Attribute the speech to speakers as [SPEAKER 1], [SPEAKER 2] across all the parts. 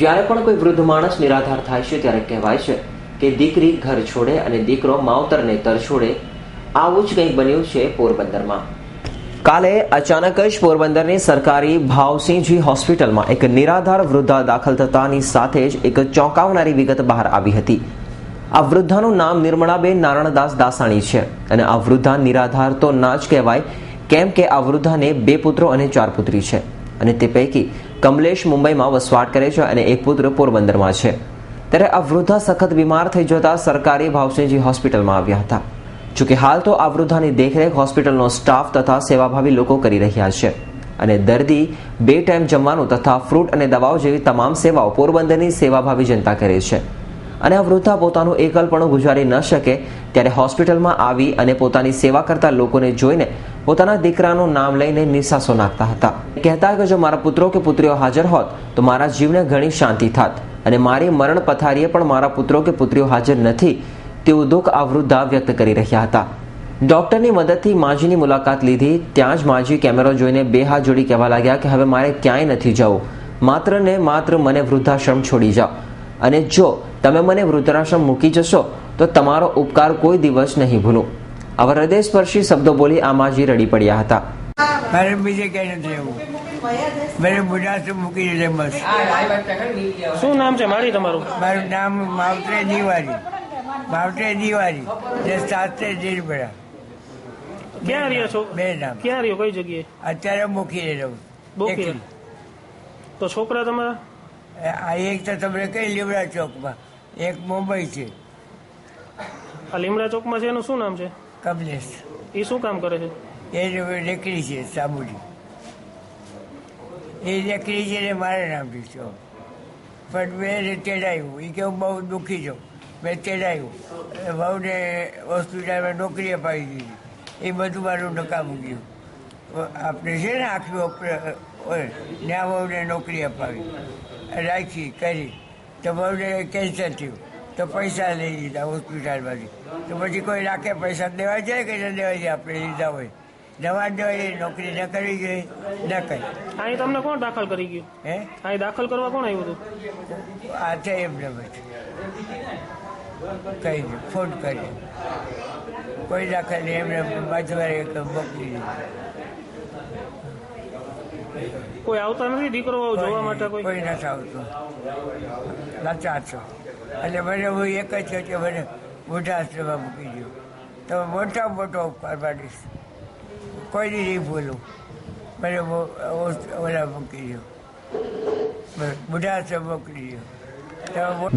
[SPEAKER 1] જ્યારે પણ કોઈ વૃદ્ધ માણસ નિરાધાર થાય છે, ત્યારે કહેવાય છે કે દીકરી ઘર છોડે અને દીકરો માવતરને તર છોડે. આવું જ કંઈક બન્યું છે પોરબંદરમાં. કાલે અચાનક જ પોરબંદરની સરકારી ભાવસિંહજી હોસ્પિટલમાં એક નિરાધાર વૃદ્ધા દાખલ થતાની સાથે જ એક ચોંકાવનારી વિગત બહાર આવી હતી. આ વૃદ્ધાનું નામ નિર્મળાબેન નારાયણદાસ દાસાણી છે અને આ વૃદ્ધા નિરાધાર તો ના જ કહેવાય, કેમ કે આ વૃદ્ધાને બે પુત્રો અને ચાર પુત્રી છે અને તે પૈકી કમલેશ મુંબઈમાં વસવાટ કરે છે અને એક પુત્ર પોરબંદરમાં છે. ત્યારે આ વૃદ્ધા સખત બીમાર થઈ જતા સરકારી ભાવસિંહજી હોસ્પિટલમાં આવ્યા હતા. જોકે હાલ તો આ વૃદ્ધાની દેખરેખ હોસ્પિટલનો સ્ટાફ તથા સેવાભાવી લોકો કરી રહ્યા છે. અને દર્દી, બે ટાઈમ જમવાનું તથા ફ્રૂટ અને દવાઓ જેવી તમામ સેવાઓ પોરબંદરની સેવાભાવી જનતા કરે છે. અને આ વૃદ્ધા પોતાનું એકલપણું ગુજારી ન શકે ત્યારે હોસ્પિટલમાં આવી અને પોતાની સેવા કરતા લોકોને જોઈને પોતાના દીકરાનું નામ લઈને નિશાસો નાખતા હતા. કહેતા કે જો મારા પુત્રો કે પુત્રીઓ હાજર હોત, તો મારા જીવને ઘણી શાંતિ થાત અને મારી મરણ પથારીએ પણ મારા પુત્રો કે પુત્રીઓ હાજર નથી તેવું દુઃખ આ વૃદ્ધા વ્યક્ત કરી રહ્યા હતા. ડોક્ટરની મદદથી માજીની મુલાકાત લીધી. ત્યાં જ માજી કેમેરો જોઈને બે હાથ જોડી કહેવા લાગ્યા કે હવે મારે ક્યાંય નથી જવું. માત્ર ને માત્ર મને વૃદ્ધાશ્રમ છોડી જાઓ. અને જો તમે મને વૃદ્ધાશ્રમ મૂકી જશો, તો તમારો ઉપકાર કોઈ દિવસ નહીં ભૂલું. આવા હૃદયસ્પર્શી શબ્દો બોલી આ માજી રડી પડ્યા હતા
[SPEAKER 2] મારે બીજે ક્યાંય નથી એવું મારે બુઢાસું મૂકી દીધે બસ.
[SPEAKER 3] શું નામ છે? મારી તમારું?
[SPEAKER 2] મારું નામ માવતરે દિવાળી માવતરે દિવાળી જે શાસ્ત્રે જીરપડા
[SPEAKER 3] ક્યાં રહ્યો છો?
[SPEAKER 2] બે નામ.
[SPEAKER 3] ક્યાં રહ્યો? કઈ જગ્યાએ?
[SPEAKER 2] અત્યારે મૂકી દે રહું
[SPEAKER 3] બોકી તો છોકરા તમારા?
[SPEAKER 2] આ એક તો તમને કઈ લીવડા ચોકમાં? એક મુંબઈ છે.
[SPEAKER 3] આ લીમડા ચોકમાં છે એનું શું નામ છે?
[SPEAKER 2] કમલેશ.
[SPEAKER 3] એ શું કામ કરે છે?
[SPEAKER 2] એ જ છે સાબુડી એ રેકડી છે ને મારે નામથી છો પણ મેં તેડાયું. એ કે હું બહુ દુઃખી છું. મેં તેડાયું. એ વહુને હોસ્પિટલમાં નોકરી અપાવી દીધી. એ બધું મારું નકામું ગયું. આપણે છે ને આખી ઓપરે- ને આ વહુને નોકરી અપાવી. રાખી કરી. તો વહુને કેન્સર થયું. તો પૈસા લઈ લીધા હોસ્પિટલમાંથી તો પછી કોઈ રાખે પૈસા દેવા જાય કે ન દેવા જાય આપણે લીધા હોય. દવા જાય નોકરી ન કરવી જોઈએ ન કરી.
[SPEAKER 3] અહીં તમને કોણ દાખલ કરી ગયું?
[SPEAKER 2] હે?
[SPEAKER 3] અહીં દાખલ કરવા કોણ આવ્યું હતું?
[SPEAKER 2] આ છે એમને કહી દે ફોન કરી કોઈ દાખલ નહીં એમને બાજુવાળી મોકલી
[SPEAKER 3] કોઈ આવતા નથી દીકરો જોવા માટે કોઈ?
[SPEAKER 2] કોઈ નથી આવતું. લાચાર છો. એટલે મને હું એક જ છું કે મને વૃદ્ધાશ્રમમાં મૂકી દો તો મોટા મોટો ઉપકાર પાડીશ કોઈની નહીં ભૂલું. મને ઓલા મૂકી દો વૃદ્ધાશ્રમ મોકલી દો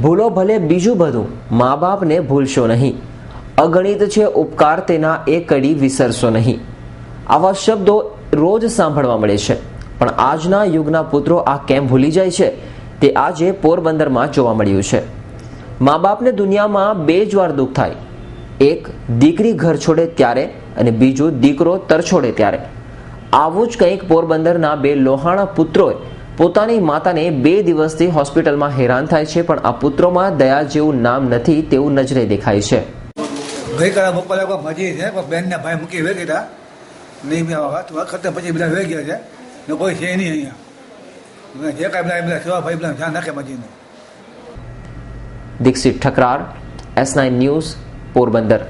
[SPEAKER 1] ભૂલો ભલે બીજું બધું, મા બાપને ભૂલશો નહીં. અગણિત છે ઉપકાર તેના એ કડી વિસરશો નહીં. આવા શબ્દો રોજ સાંભળવા મળે છે. પણ આજના યુગના પુત્રો આ કેમ ભૂલી જાય છે? તે આજે પોરબંદરમાં જોવા મળ્યું છે. મા બાપને દુનિયામાં બે જ વાર દુઃખ થાય. એક, દીકરી ઘર છોડે ત્યારે અને બીજું, દીકરો તર છોડે ત્યારે. આવું જ કંઈક પોરબંદરના બે લોહાણા પુત્રોએ પોતાની માતાને બે દિવસથી હોસ્પિટલમાં હેરાન થાય છે, પણ આ પુત્રોમાં દયા જેવું નામ નથી તેવું નજરે દેખાય છે.
[SPEAKER 4] ગઈકાલે બપોરે મજી છે બેનને ભાઈ મૂકી વે ગયા નહીં વાત વખતે પછી બધા વે ગયા છે. ને કોઈ છે નહીં અહીંયા. જે કાંઈ બધા બધા સેવા ભાઈ બધા ધ્યાન રાખે મજીનું
[SPEAKER 1] Dikshit Thakrar S nine news Porbandar